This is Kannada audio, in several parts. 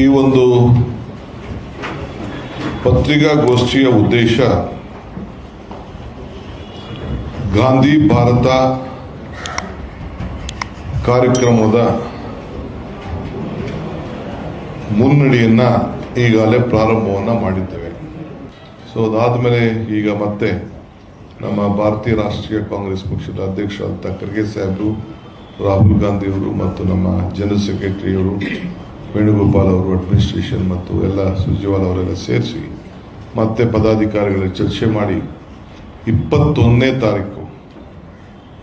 ಈ ಒಂದು ಪತ್ರಿಕಾಗೋಷ್ಠಿಯ ಉದ್ದೇಶ ಗಾಂಧಿ ಭಾರತ ಕಾರ್ಯಕ್ರಮದ ಮುನ್ನಡಿಯನ್ನು ಈಗಾಗಲೇ ಪ್ರಾರಂಭವನ್ನು ಮಾಡಿದ್ದೇವೆ. ಸೊ ಅದಾದಮೇಲೆ ಈಗ ಮತ್ತೆ ನಮ್ಮ ಭಾರತೀಯ ರಾಷ್ಟ್ರೀಯ ಕಾಂಗ್ರೆಸ್ ಪಕ್ಷದ ಅಧ್ಯಕ್ಷರಾದಂಥ ಖರ್ಗೆ ಸಾಹೇಬರು, ರಾಹುಲ್ ಗಾಂಧಿಯವರು ಮತ್ತು ನಮ್ಮ ಜನರಲ್ ಸೆಕ್ರೆಟರಿಯವರು ವೇಣುಗೋಪಾಲ್ ಅವರು ಅಡ್ಮಿನಿಸ್ಟ್ರೇಷನ್ ಮತ್ತು ಎಲ್ಲ ಸುರ್ಜೇವಾಲ್ ಅವರೆಲ್ಲ ಸೇರಿಸಿ ಮತ್ತೆ ಪದಾಧಿಕಾರಿಗಳ ಚರ್ಚೆ ಮಾಡಿ ಇಪ್ಪತ್ತೊಂದನೇ ತಾರೀಕು,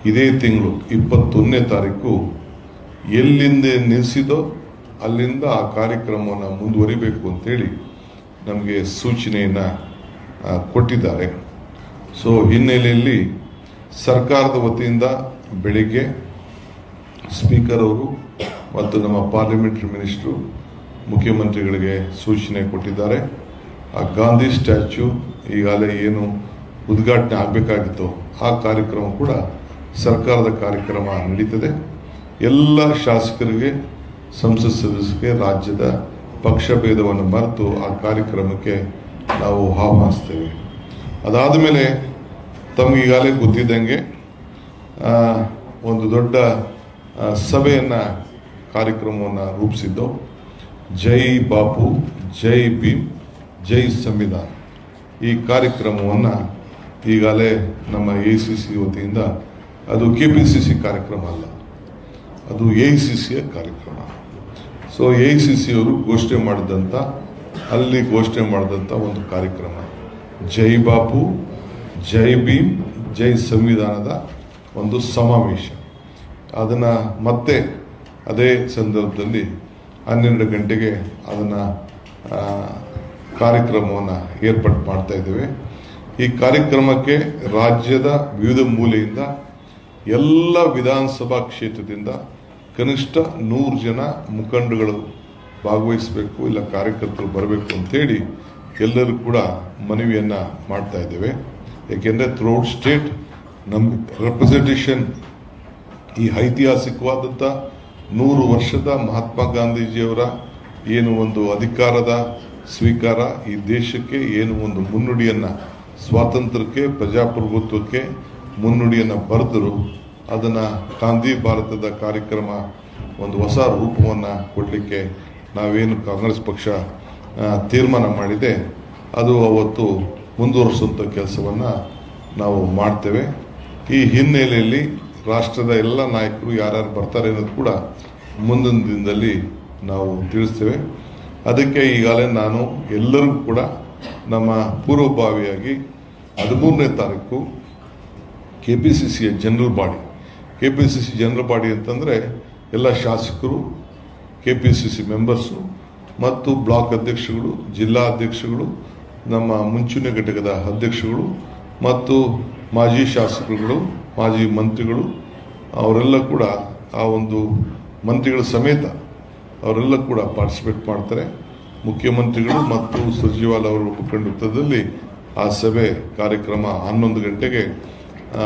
ಇದೇ ತಿಂಗಳು ಇಪ್ಪತ್ತೊಂದನೇ ತಾರೀಕು ಎಲ್ಲಿಂದ ನಿಲ್ಲಿಸಿದೋ ಅಲ್ಲಿಂದ ಆ ಕಾರ್ಯಕ್ರಮವನ್ನು ಮುಂದುವರಿಬೇಕು ಅಂತೇಳಿ ನಮಗೆ ಸೂಚನೆಯನ್ನು ಕೊಟ್ಟಿದ್ದಾರೆ. ಸೊ ಹಿನ್ನೆಲೆಯಲ್ಲಿ ಸರ್ಕಾರದ ವತಿಯಿಂದ ಬೆಳಿಗ್ಗೆ ಸ್ಪೀಕರ್ ಅವರು ಮತ್ತು ನಮ್ಮ ಪಾರ್ಲಿಮೆಂಟ್ರಿ ಮಿನಿಸ್ಟ್ರು ಮುಖ್ಯಮಂತ್ರಿಗಳಿಗೆ ಸೂಚನೆ ಕೊಟ್ಟಿದ್ದಾರೆ. ಆ ಗಾಂಧಿ ಸ್ಟ್ಯಾಚ್ಯೂ ಈಗಾಗಲೇ ಏನು ಉದ್ಘಾಟನೆ ಆಗಬೇಕಾಗಿತ್ತು ಆ ಕಾರ್ಯಕ್ರಮ ಕೂಡ ಸರ್ಕಾರದ ಕಾರ್ಯಕ್ರಮ ನಡೀತದೆ. ಎಲ್ಲ ಶಾಸಕರಿಗೆ, ಸಂಸತ್ ಸದಸ್ಯರಿಗೆ, ರಾಜ್ಯದ ಪಕ್ಷ ಭೇದವನ್ನು ಮರೆತು ಆ ಕಾರ್ಯಕ್ರಮಕ್ಕೆ ನಾವು ಆಹ್ವಾನಿಸ್ತೇವೆ. ಅದಾದ ಮೇಲೆ ತಮಗೀಗಾಗಲೇ ಗೊತ್ತಿದ್ದಂಗೆ ಒಂದು ದೊಡ್ಡ ಸಭೆಯನ್ನ ಕಾರ್ಯಕ್ರಮವನ್ನು ರೂಪಿಸಿದ್ದು ಜೈ ಬಾಪು, ಜೈ ಭೀಮ್, ಜೈ ಸಂವಿಧಾನ. ಈ ಕಾರ್ಯಕ್ರಮವನ್ನು ಈಗಾಗಲೇ ನಮ್ಮ ಎ ಸಿ ಸಿ ವತಿಯಿಂದ ಅದು ಕೆ ಸಿ ಸಿ ಕಾರ್ಯಕ್ರಮ ಅಲ್ಲ, ಅದು ಎ ಸಿ ಸಿಯ ಕಾರ್ಯಕ್ರಮ. ಸೊ ಎ ಸಿ ಸಿ ಅವರು ಘೋಷಣೆ ಮಾಡಿದಂಥ ಅಲ್ಲಿ ಘೋಷಣೆ ಮಾಡಿದಂಥ ಒಂದು ಕಾರ್ಯಕ್ರಮ. ಜೈ ಬಾಪು, ಜೈ ಭೀಮ್, ಜೈ ಸಂವಿಧಾನದ ಒಂದು ಸಮಾವೇಶ. ಅದನ್ನು ಮತ್ತೆ ಅದೇ ಸಂದರ್ಭದಲ್ಲಿ ಹನ್ನೆರಡು ಗಂಟೆಗೆ ಅದನ್ನು ಕಾರ್ಯಕ್ರಮವನ್ನು ಏರ್ಪಾಡು ಮಾಡ್ತಾ ಇದ್ದೇವೆ. ಈ ಕಾರ್ಯಕ್ರಮಕ್ಕೆ ರಾಜ್ಯದ ವಿವಿಧ ಮೂಲೆಯಿಂದ ಎಲ್ಲ ವಿಧಾನಸಭಾ ಕ್ಷೇತ್ರದಿಂದ ಕನಿಷ್ಠ ನೂರು ಜನ ಮುಖಂಡಗಳು ಭಾಗವಹಿಸಬೇಕು, ಇಲ್ಲ ಕಾರ್ಯಕರ್ತರು ಬರಬೇಕು ಅಂತೇಳಿ ಎಲ್ಲರೂ ಕೂಡ ಮನವಿಯನ್ನು ಮಾಡ್ತಾ ಇದ್ದೇವೆ. ಏಕೆಂದರೆ ಥ್ರೂಔಟ್ ಸ್ಟೇಟ್ ನಮ್ಮ ರೆಪ್ರೆಸೆಂಟೇಷನ್ ಈ ಐತಿಹಾಸಿಕವಾದಂಥ ನೂರು ವರ್ಷದ ಮಹಾತ್ಮ ಗಾಂಧೀಜಿಯವರ ಏನು ಒಂದು ಅಧಿಕಾರದ ಸ್ವೀಕಾರ ಈ ದೇಶಕ್ಕೆ, ಏನು ಒಂದು ಮುನ್ನುಡಿಯನ್ನು ಸ್ವಾತಂತ್ರ್ಯಕ್ಕೆ, ಪ್ರಜಾಪ್ರಭುತ್ವಕ್ಕೆ ಮುನ್ನುಡಿಯನ್ನು ಬರೆದರು ಅದನ್ನು ಗಾಂಧಿ ಭಾರತದ ಕಾರ್ಯಕ್ರಮ ಒಂದು ಹೊಸ ರೂಪವನ್ನು ಕೊಡಲಿಕ್ಕೆ ನಾವೇನು ಕಾಂಗ್ರೆಸ್ ಪಕ್ಷ ತೀರ್ಮಾನ ಮಾಡಿದೆ. ಅದು ಅವತ್ತು ಮುಂದುವರಿಸುವಂಥ ಕೆಲಸವನ್ನು ನಾವು ಮಾಡ್ತೇವೆ. ಈ ಹಿನ್ನೆಲೆಯಲ್ಲಿ ರಾಷ್ಟ್ರದ ಎಲ್ಲ ನಾಯಕರು ಯಾರ್ಯಾರು ಬರ್ತಾರೆ ಅನ್ನೋದು ಕೂಡ ಮುಂದಿನ ದಿನದಲ್ಲಿ ನಾವು ತಿಳಿಸ್ತೇವೆ. ಅದಕ್ಕೆ ಈಗಾಗಲೇ ನಾನು ಎಲ್ಲರಿಗೂ ಕೂಡ ನಮ್ಮ ಪೂರ್ವಭಾವಿಯಾಗಿ ಹದಿಮೂರನೇ ತಾರೀಕು ಕೆ ಪಿ ಸಿ ಸಿಯ general body. K P C C general body ಅಂತಂದರೆ ಎಲ್ಲ ಶಾಸಕರು K P C C members ಮತ್ತು ಬ್ಲಾಕ್ ಅಧ್ಯಕ್ಷಗಳು, ಜಿಲ್ಲಾ ಅಧ್ಯಕ್ಷಗಳು, ನಮ್ಮ ಮುಂಚೂಣಿ ಘಟಕದ ಅಧ್ಯಕ್ಷಗಳು ಮತ್ತು ಮಾಜಿ ಶಾಸಕರುಗಳು, ಮಾಜಿ ಮಂತ್ರಿಗಳು, ಅವರೆಲ್ಲ ಕೂಡ ಆ ಒಂದು ಮಂತ್ರಿಗಳ ಸಮೇತ ಅವರೆಲ್ಲ ಕೂಡ ಪಾರ್ಟಿಸಿಪೇಟ್ ಮಾಡ್ತಾರೆ. ಮುಖ್ಯಮಂತ್ರಿಗಳು ಮತ್ತು ಸುರ್ಜಿವಾಲ್ ಅವರ ಉಪಕಂಡತ್ವದಲ್ಲಿ ಆ ಸಭೆ ಕಾರ್ಯಕ್ರಮ ಹನ್ನೊಂದು ಗಂಟೆಗೆ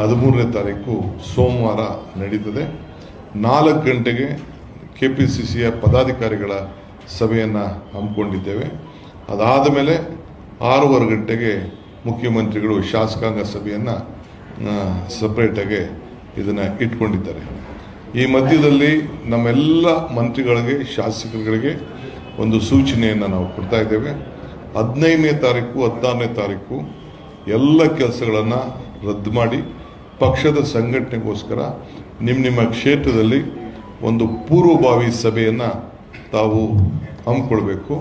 ಹದಿಮೂರನೇ ತಾರೀಕು ಸೋಮವಾರ ನಡೀತದೆ. ನಾಲ್ಕು ಗಂಟೆಗೆ ಕೆ ಪಿ ಸಿ ಸಿಯ ಪದಾಧಿಕಾರಿಗಳ ಸಭೆಯನ್ನು ಹಮ್ಮಿಕೊಂಡಿದ್ದೇವೆ. ಅದಾದ ಮೇಲೆ ಆರೂವರೆ ಗಂಟೆಗೆ ಮುಖ್ಯಮಂತ್ರಿಗಳು ಶಾಸಕಾಂಗ ಸಭೆಯನ್ನು ಸಪ್ರೇಟಾಗಿ ಇದನ್ನು ಇಟ್ಕೊಂಡಿದ್ದಾರೆ. ಈ ಮಧ್ಯದಲ್ಲಿ ನಮ್ಮೆಲ್ಲ ಮಂತ್ರಿಗಳಿಗೆ, ಶಾಸಕರುಗಳಿಗೆ ಒಂದು ಸೂಚನೆಯನ್ನು ನಾವು ಕೊಡ್ತಾ ಇದ್ದೇವೆ. ಹದಿನೈದನೇ ತಾರೀಕು, ಹದಿನಾರನೇ ತಾರೀಕು ಎಲ್ಲ ಕೆಲಸಗಳನ್ನು ರದ್ದು ಮಾಡಿ ಪಕ್ಷದ ಸಂಘಟನೆಗೋಸ್ಕರ ನಿಮ್ಮ ನಿಮ್ಮ ಕ್ಷೇತ್ರದಲ್ಲಿ ಒಂದು ಪೂರ್ವಭಾವಿ ಸಭೆಯನ್ನು ತಾವು ಹಮ್ಮಿಕೊಳ್ಬೇಕು.